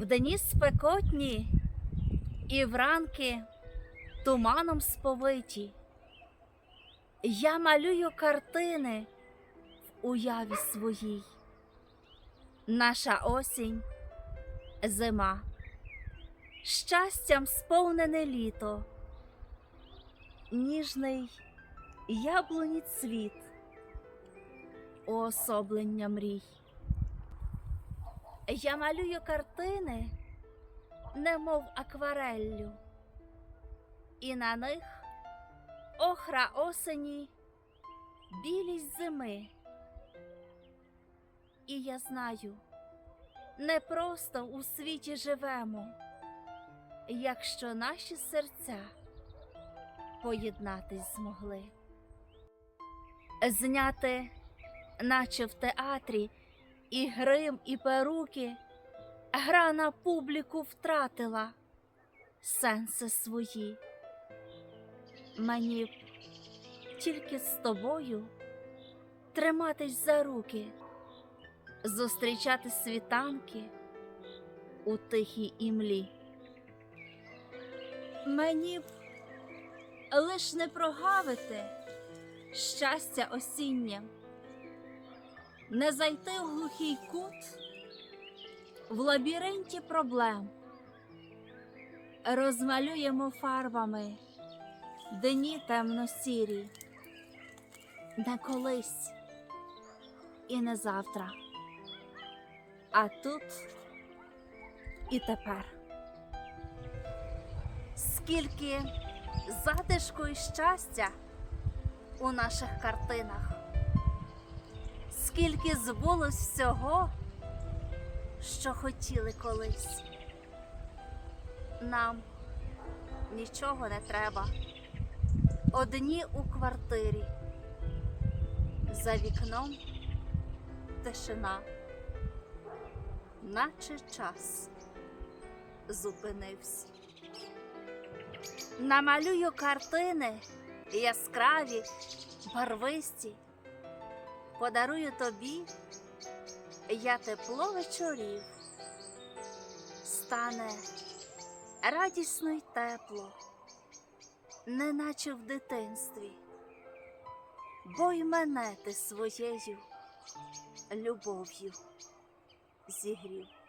В дні спекотні і вранки туманом сповиті. Я малюю картини в уяві своїй. Наша осінь, зима, щастям сповнене літо, ніжний яблуні цвіт, уособлення мрій. Я малюю картини, немов аквареллю, і на них охра осені, білість зими. І я знаю, не просто у світі живемо, якщо наші серця поєднатись змогли. Зняти, наче в театрі, і грим, і перуки, гра на публіку втратила сенси свої. Мені б тільки з тобою триматись за руки, зустрічати світанки у тихій імлі. Мені б лиш не прогавити щастя осіннє, не зайти в глухий кут? В лабіринті проблем. Розмалюємо фарбами. Дні темно-сірі, не колись. І не завтра, а тут і тепер. Скільки затишку і щастя у наших картинах, скільки збулось всього, що хотіли колись. Нам нічого не треба. Одні у квартирі, за вікном тишина, наче час зупинився. Намалюю картини яскраві, барвисті, подарую тобі, я тепло вечорів, стане радісно й тепло, неначе в дитинстві, бо й мене ти своєю любов'ю зігрів.